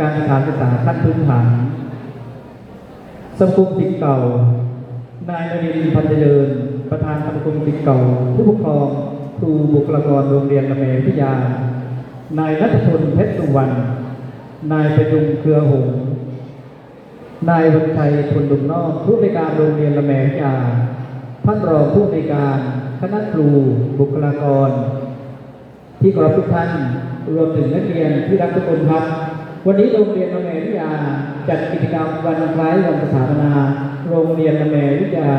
การสถานศึกษาขั้นพื้นฐานสมาคมศิษย์เก่า นายนรินทร์พันเจริญ ประธานสมาคมศิษย์เก่า ผู้ปกครองครูบุคลากรโรงเรียนละเมวิยา นายนัทพลเพชรสุวรรณ นายประยุงเครือหงนายวันชัยพลดุมนอกผู้ในการโรงเรียนละแมวิยา ท่านรองผู้ในการคณะครูบุคลากร ที่เคารพทุกท่านรวมถึงนักเรียนที่รักทุกคนครับ วันนี้โรงเรียนละแมวิทยาจัดกิจกรรมวันคล้ายวันสถาปนาโรงเรียนละแมวิทยา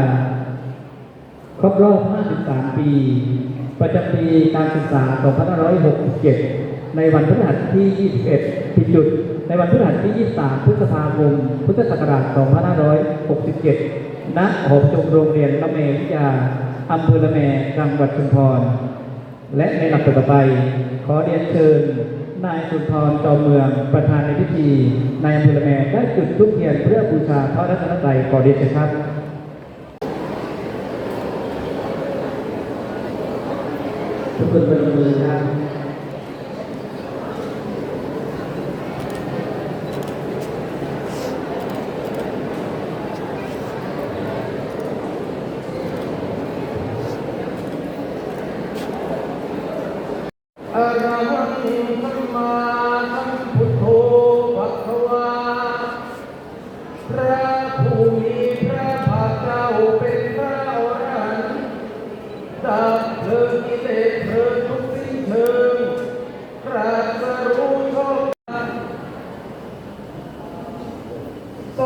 ครบรอบ 53 ปี ประจำปีการศึกษา 2567 ในวันพฤหัสที่ 21ผิดจุด ในวันพฤหัสที่ 23 พฤษภาคม พุทธศักราช 2567 ณ หอประชุมโรงเรียนละเมวิทยาอำเภอละแมจังหวัดชุมพร และในลำดับต่อไป ขอเรียนเชิญ นายสุนทรจอมเมืองประธานในพิธี นายอำเภอละแมได้จุดธูปเทียนเพื่อบูชาพระรัตนตรัยขอเรียนเชิญครับทุกคนเป็นมือครับอะ ส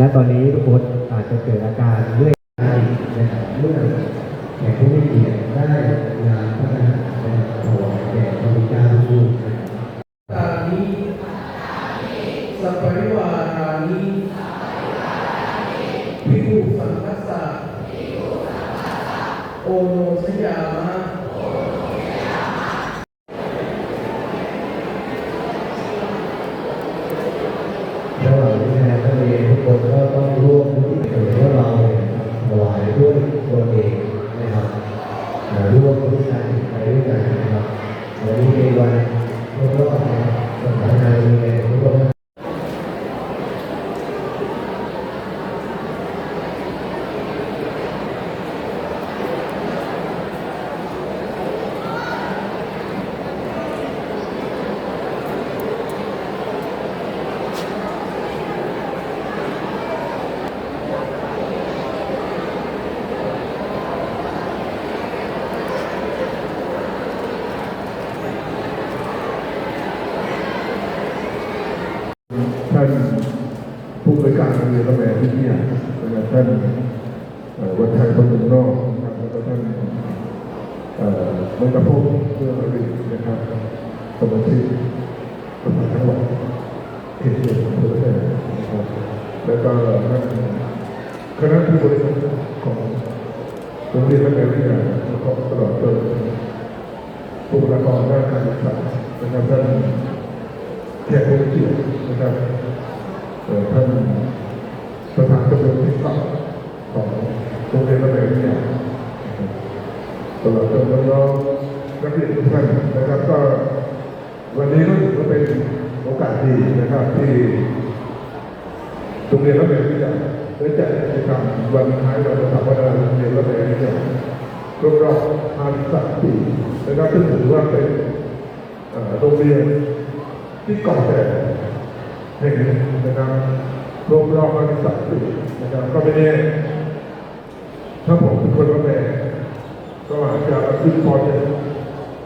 และตอนนี้ทุกคนอาจจะเกิดอาการเมื่อยล้านะครับเมื่อแขกผู้มีเกียรติได้งานพระราชทานถวายแด่พระบิดาผู้นะครับตานิสัพริวารานิพิภูสังคัสสะโอโนสยามะ วมที่การไปด้วยกันนะครับวันนี้เป็นวันครบรอบนะครับสถาบันโรงเรียนทุกคนข มันกระพบเรื่องอะไรนะครับสมาชิกสภาจังหวัดเขตเขตอำเภอแม่นะครับแล้วก็ท่านคณะผู้บริหารของโรงเรียนและกเรียนแล้วก็ตลอดจนบุคลากรด้านการศึกษานะครับท่านแขกผู้เกียรตินะครับท่านประธานกระทรวงที่เก้าของโรงเรียนและการเรียน ตลอดจนน้องๆนักเรียนทุกท่านนะครับ ก็วันนี้ก็ถือว่าเป็นโอกาสดีนะครับที่โรงเรียนรับเรียนวิทยาได้จัดกิจกรรมวันท้ายวันสถาปนาโรงเรียนรับเรียนวิทยาครบรอบ53ปีนะครับซึ่งถือว่าเป็นโรงเรียนที่ก่อแก่แห่งหนึ่งนะครับครบรอบ53ปีนะครับก็ไม่แน่ถ้าผมเป็นคนรับเรียน ก็ อาจจะขึ้น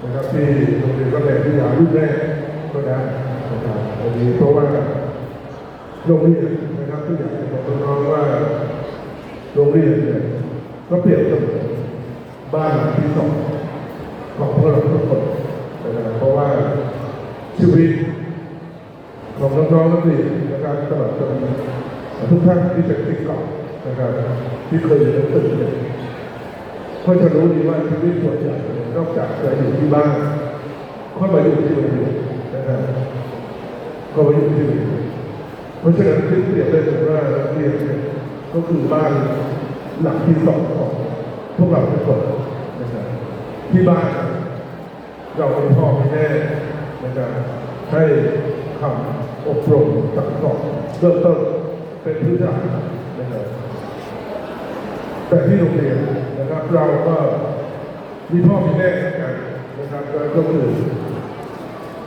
นะครับที่โรงเรียนก็แรงที่ยารุ่นแรกก็ได้นะครับวันนี้เพราะว่าโรงเรียนนะครับที่อยากจะบอกน้องๆว่าโรงเรียนเนี่ยก็เปรียบเสมือนบ้านหลังที่สองของพวกเราทุกคนนะครับเพราะว่าชีวิตของน้องๆนักเรียนนะครับตลอดจนทุกท่านที่เป็นติดเกาะนะครับที่เคยอยู่ในตึกเนี่ย ก็จะรู้ดีว่าชีวิตส่วนใหญ่นอกจากจะอยู่ที่บ้านก็มาอยู่ที่โรงเรียนนะครับก็มาอยู่ที่โรงเรียนเพราะฉะนั้นคิดเปรียบได้ถึงว่าโรงเรียนก็คือบ้านหลังที่สองของพวกเราทุกคนนะครับที่บ้านเราเป็นพ่อเป็นแม่นะครับให้คำอบรมสั่งสอนเริ่มต้นเป็นพื้นฐานนะครับแต่ที่โรงเรียน นะครับเราก็มีพ่อมีแม่เหมือนกันนะครับก็คือ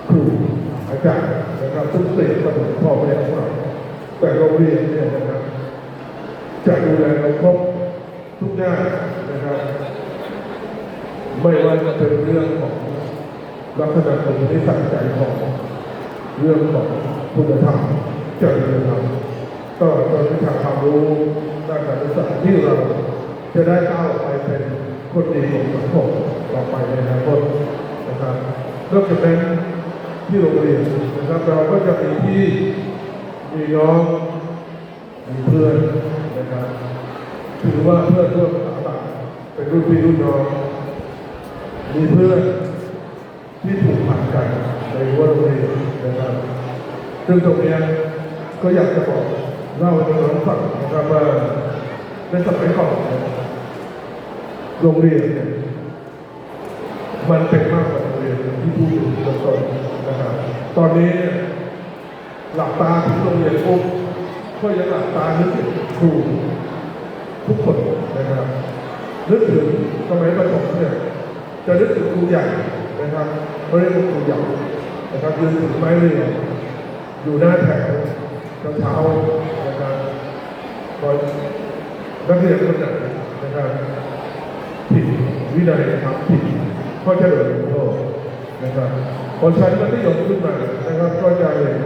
ครูอาจารย์นะครับซึ่งเปรียบเสมือนพ่อแม่ของเราแต่โรงเรียนเนี่ยนะครับจะดูแลเราครบทุกด้านนะครับ ไม่ว่าจะเป็นเรื่องของลักษณะของนิสัยใจของเรื่องของคุณธรรมจริยธรรมก็จะวิชาความรู้ด้านการศึกษาที่เราจะได้ก้า คนดีของสังคมต่อไปในอนาคตนะครับนอกจากนั้นที่โรงเรียนนะครับเราก็จะมีพี่มีน้องมีเพื่อนนะครับถือว่าเพื่อนร่วมสถาบันเป็นรุ่นพี่รุ่นน้องมีเพื่อนที่ผูกพันกันในรั้วโรงเรียนนะครับซึ่งตรงนี้ก็อยากจะบอกเล่าให้น้องฟังนะครับว่าในสมัยก่อน โรงเรียนเนี่ยมันเป็นมากกว่าโรงเรียนที่พูดอยู่ตอนต้นนะครับตอนนี้เนี่ยหลับตาถึงโรงเรียนปุ๊บก็ยังหลับตานึกถึงครูทุกคนนะครับนึกถึงสมัยประถมเนี่ยจะนึกถึงครูใหญ่นะครับเขาเรียกว่าครูใหญ่นะครับยืนถือไม้เรียวอยู่หน้าแถวเช้านะครับคอยนักเรียนคนไหนนะครับ วินัยนะครับผิดก็จะโดนลงโทษนะครับพอชั้นมัธยมขึ้นมานะครับ ก็จะเห็น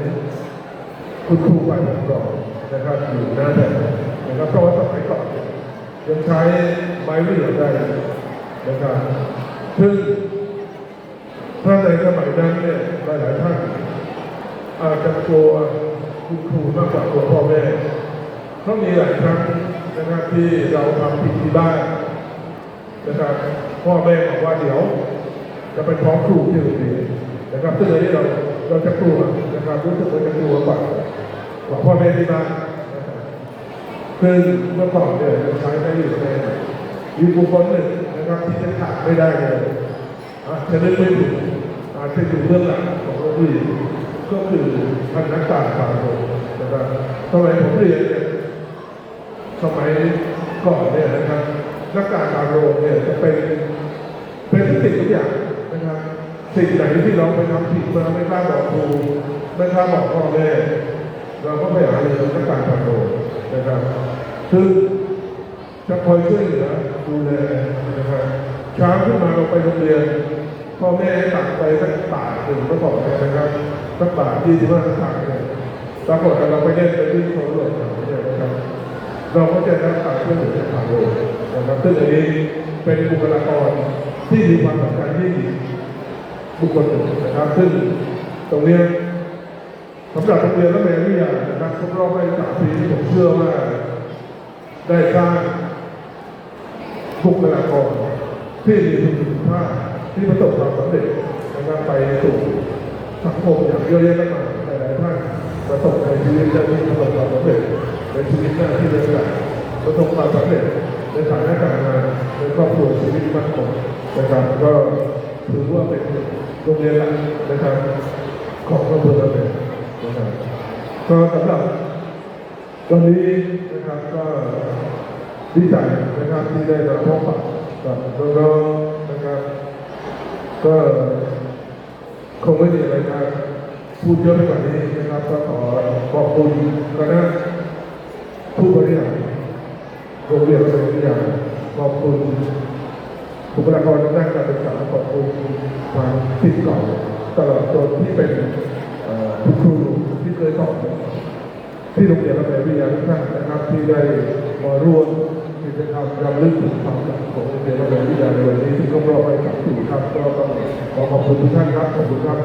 คุณครูฝ่ายปกครองนะครับอยู่หน้าแถวนะครับเพราะว่าสมัยก่อนยังใช้ไม้เรียวได้นะครับซึ่งถ้าในสมัยนั้นเนี่ยหลายๆท่านอาจจะกลัวคุณครูมากกว่ากลัวพ่อแม่เพราะมีหลายครั้งนะครับที่เราทำผิดที่บ้าน นะครับพ่อแม่บอกว่าเดี๋ยว จะไปฟ้องครูที่โรงเรียนนะครับซึ่งอันนี้เราเราจะกลัวนะครับรู้สึกว่าจะกลัวกว่ากว่าพ่อแม่ที่บ้านครับซึ่งเมื่อก่อนเนี่ยเราใช้ได้อยู่ในมีบุคคลหนึ่งนะครับที่จะขาดไม่ได้เลยอาจจะนึกไม่ถึงอาจจะอยู่เบื้องหลังของโรงเรียนก็คือท่านนักการฝ่ายโรงนะครับสมัยผมเรียนเนี่ยสมัยก่อนเนี่ยนะครับ นักการฝ่ายโรงเนี่ยจะเป็นเป็นทุกสิ่งทุกอย่างนะครับสิ่งไหนที่เราไปทำผิดมาไม่กล้าบอกครูไม่กล้าบอกพ่อแม่เราก็ไปหาเรือนักการพันโดนะครับซึ่งจะคอยช่วยเหลือดูแลนะครับเช้าขึ้นมาเราไปโรงเรียนพ่อแม่ให้ตักไปสักบาทหนึ่งก็บอกนะครับสักบาทยี่สิบห้าสตางค์เนี่ยปรากฏเราไปเล่นไปที่โซนหลวงเนี่ยนะครับเราก็จะรับการช่วยเหลือจากทางโรง นะครับซึ่งอันนี้เป็นบุคลากรที่มีความสำคัญที่บุคคลหนึ่งนะครับ ซึ่งตรงเนี้ยสำหรับโรงเรียนและแม่วิทยานะครับครบรอบไม่สามปีที่ผมเชื่อว่าได้สร้างบุคลากรที่มีคุณภาพที่ประสบความสำเร็จนะครับไปสู่สังคมอย่างเยอะแยะมากมายหลายๆท่านประสบในชีวิตและที่ประสบความสำเร็จในชีวิตหน้าที่เรื่องประสบความสำเร็จ ในฐานะการงานในครอบครัวชีวิตมั่นคงนะครับก็ถือว่าเป็นโรงเรียนหลักนะครับของอำเภอระเบิดนะครับก็สำหรับวันนี้นะครับก็ดีใจนะครับที่ได้มาพบปะกับน้องๆนะครับ ก็คงไม่มีอะไรมากพูดเยอะไปกว่านี้นะครับก็ขอขอบคุณคณะผู้บริหาร โรงเรียนเป็นอย่างขอบคุณบุคลากรทางด้านการศึกษาขอบคุณทางทิศเก่าตลอดจนที่เป็นเอ่อคุณครูที่เคยสอนที่โรงเรียนระเบียบวิทยาทุกท่านนะครับที่ได้มาร่วมกิจกรรมรำลึกถึงความหลังของโรงเรียนระเบียบวิทยาในวันนี้ที่ครบรอบไปสามปีครับก็ต้องขอขอบคุณทุกท่านครับขอบคุณครับ